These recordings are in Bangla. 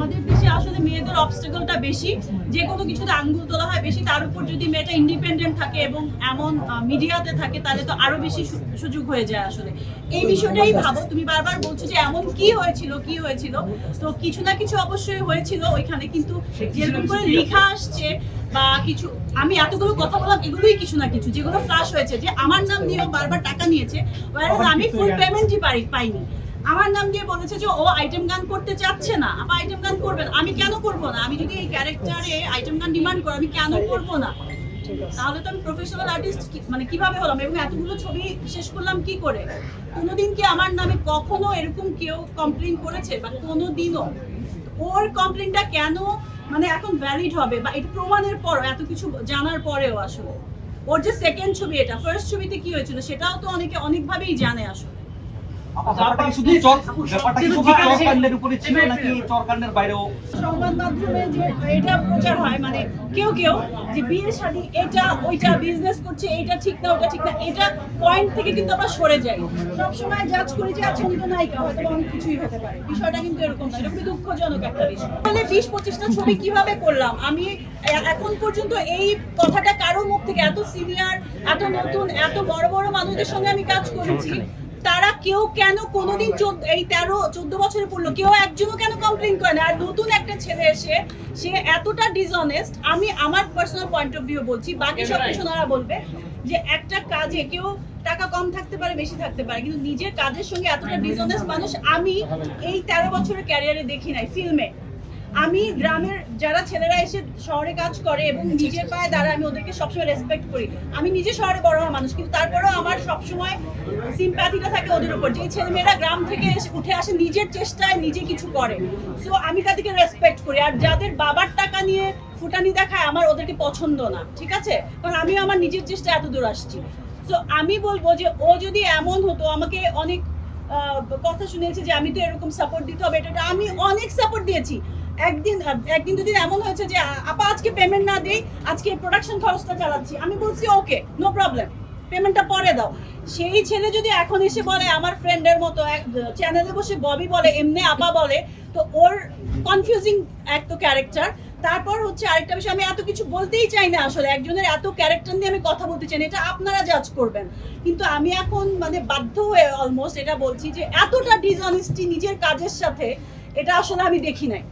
আমাদের দেশে আসলে মেয়েদের অবস্টেকলটা বেশি। যে কোনো কিছুতে আঙ্গুল তোলা হয় বেশি তার উপর যদি মেয়েটা ইন্ডিপেন্ডেন্ট থাকে এবং এমন মিডিয়াতে থাকে তাহলে তো আরও বেশি সুযোগ হয়ে যায় আসলে। এই বিষয়টাই ভাবো। তুমি বারবার বলছো যে এমন কি হয়েছিল কি হয়েছিল? তো কিছু না কিছু অবশ্যই হয়েছিল। ওইখানে কিন্তু যেরকম করে লেখা আসছে বা কিছু আমি এতগুলো কথা বললাম এগুলোই কিছু না কিছু। যেগুলো ফ্লাশ হয়েছে যে আমার নাম দিয়েও বারবার টাকা নিয়েছে আমি ফুল পেমেন্টই পাই পাইনি। আমার নাম দিয়ে বলেছে যে ও আইটেম গান করতে চাচ্ছে না। আপা আইটেম গান করবেন আমি কেন করব না? আমি যদি এই ক্যারেক্টারে আইটেম গান ডিমান্ড করি, আমি কেন করব না? তাহলে তো আমি প্রফেশনাল আর্টিস্ট মানে কীভাবে হলাম? এবং এতগুলো ছবি শেষ করলাম কি করে? কোনোদিন কি আমার নামে কখনো এরকম কেউ কমপ্লেন করেছে? বা কোনোদিনও? ওর কমপ্লেনটা কেন মানে এখন ভ্যালিড হবে? বা এটা প্রমাণের পর, এত কিছু জানার পরেও আসলে। ওর যে সেকেন্ড ছবি এটা ফার্স্ট ছবিতে কি হয়েছিল সেটাও তো অনেকে অনেকভাবেই জানে আসলে। শুধু চর ব্যাপারটা কি শুধু চরকান্ডের উপরে ছিল নাকি চরকান্ডের বাইরেও? সংবাদ মাধ্যমে যে এটা প্রচার হয় মানে কেউ কেউ যে বিয়ে শাদী এটা ওইটা বিজনেস করছে এটা ঠিক না ওটা ঠিক না এটা পয়েন্ট থেকে কিন্তু আমরা সরে যাই। সবসময় জাজ করি যে আচ্ছা উনি নায়িকা হয়তো অনেক কিছুই হতে পারে। বিষয়টা কিন্তু এরকম না এটা খুবই দুঃখজনক একটা বিষয়। তাহলে বিশ পঁচিশটা ছবি কীভাবে করলাম? আমি এখন পর্যন্ত এই কথাটা কারোর মুখ থেকে এত সিনিয়র এত নতুন এত বড় বড় মানুষদের সঙ্গে আমি কাজ করেছি। তারা কেউ কেন কোনোদিন এই তেরো চোদ্দ বছরে পড়ল কেউ একজনও কেন কমপ্লেন করে না? আর নতুন একটা ছেলে এসে সে এতটা ডিসঅনেস্ট আমি আমার পার্সোনাল পয়েন্ট অফ ভিউ বলছি বাকি সব কিছু ওনারা বলবে যে একটা কাজে কেউ টাকা কম থাকতে পারে বেশি থাকতে পারে কিন্তু নিজের কাজের সঙ্গে এতটা ডিসঅনেস্ট মানুষ আমি এই তেরো বছরের ক্যারিয়ারে দেখি নাই ফিল্মে আমি গ্রামের যারা ছেলেরা এসে শহরে কাজ করে এবং নিজের পায়ে দাঁড়ায়, আমি ওদেরকে সবসময় রেসপেক্ট করি। আমি নিজে শহরে বড় হওয়া মানুষ, কিন্তু তারপরেও আমার সবসময় সিম্প্যাথিটা থাকে ওদের উপর। যে ছেলেমেয়েরা গ্রাম থেকে এসে উঠে আসে, নিজের চেষ্টায় নিজে কিছু করে। সো আমি তাদেরকে রেসপেক্ট করি। আর যাদের বাবার টাকা নিয়ে ফুটানি দেখায়, আমার ওদেরকে পছন্দ না, ঠিক আছে? কারণ আমি আমার নিজের চেষ্টা এত দূর আসছি। সো আমি বলব যে, ও যদি এমন হতো, আমাকে অনেক কথা শুনেছি যে, আমি তো এরকম সাপোর্ট দিতে হবে। এটা। আমি অনেক সাপোর্ট দিয়েছি। একদিন একদিন দুদিন এমন হয়েছে যে, আপা আজকে পেমেন্ট না দেই, আজকে প্রোডাকশন খরচটা চালাচ্ছি। আমি বলছি ওকে নো প্রবলেম পেমেন্টটা পরে দাও। সেই ছেলে যদি এখন এসে বলে, আমার ফ্রেন্ডের মতো চ্যানেলে বসে ববি বলে, এমনি আপা বলে, তো ওর কনফিউজিং এক তো ক্যারেক্টার তারপর হচ্ছে আরেকটা বিষয়, আমি এত কিছু বলতেই চাই না আসলে। একজনের এত ক্যারেক্টার নিয়ে আমি কথা বলতে চাই না, এটা আপনারা জাজ করবেন। কিন্তু আমি এখন মানে বাধ্য হয়ে অলমোস্ট এটা বলছি যে, এতটা ডিসঅনেস্টি নিজের কাজের সাথে, এটা আসলে আমি দেখি নাই।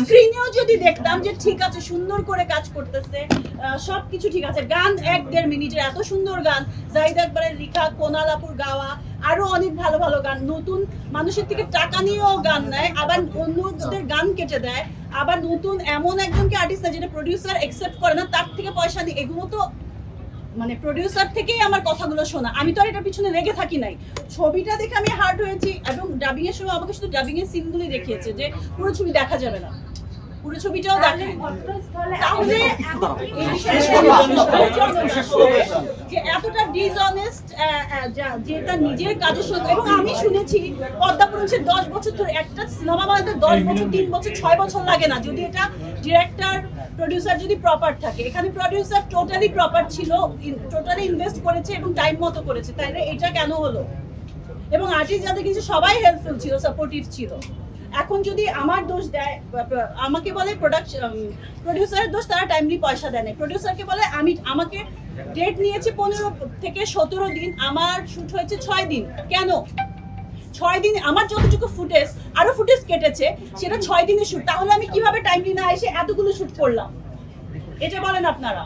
স্ক্রিনেও যদি দেখতাম যে ঠিক আছে সুন্দর করে কাজ করতেছে সবকিছু ঠিক আছে। গান এক দেড় মিনিটের এত সুন্দর গান। জাহিদ আকবরের লেখা কোনালাপুর গাওয়া আরও অনেক ভালো ভালো গান। নতুন মানুষের থেকে টাকা নিয়েও গান নেয় আবার অন্যদের গান কেটে দেয় আবার নতুন এমন একজনকে আর্টিস্ট যেটা প্রডিউসার একসেপ্ট করে না তার থেকে পয়সা নিয়ে। এগুলো তো মানে প্রডিউসার থেকেই আমার কথাগুলো শোনা। আমি তো আর এটার পিছনে লেগে থাকি নাই। ছবিটা দেখে আমি হার্ড হয়েছি এবং ডাবিং এর সময় আমাকে শুধু ডাবিং এর সিনগুলি দেখিয়েছে যে পুরো ছবি দেখা যাবে না। পুরো ছবিটাও দেখে তাহলে যে এতটা ডিসঅনেস্ট যে তার নিজের কাজের সঙ্গে এবং আমি শুনেছি পদ্মা পুরুষের দশ বছর ধরে একটা সিনেমা বানাতে দশ বছর তিন বছর ছয় বছর লাগে না। যদি এটা ডিরেক্টর প্রডিউসার যদি প্রপার থাকে এখানে প্রডিউসার টোটালি প্রপার ছিল টোটালি ইনভেস্ট করেছে এবং টাইম মতো করেছে। তাইলে এটা কেন হলো? এবং আর্টিস্ট যাদের কিছু সবাই হেল্পফুল ছিল সাপোর্টিভ ছিল। এখন যদি আমার দোষ দেয় আমাকে বলে প্রোডাকশন প্রডিউসারের দোষ, তারা টাইমলি পয়সা দেয় না। প্রডিউসারকে বলে, আমি, আমাকে ডেট নিয়েছে পনেরো থেকে সতেরো দিন, আমার শুট হয়েছে ছয় দিন। কেন? ছয় দিন, আমার যতটুকু ফুটেজ আরও ফুটেজ কেটেছে, সেটা ছয় দিনের শুট তাহলে আমি কীভাবে টাইমলি না এসে এতগুলো শুট করলাম? এটা বলেন আপনারা।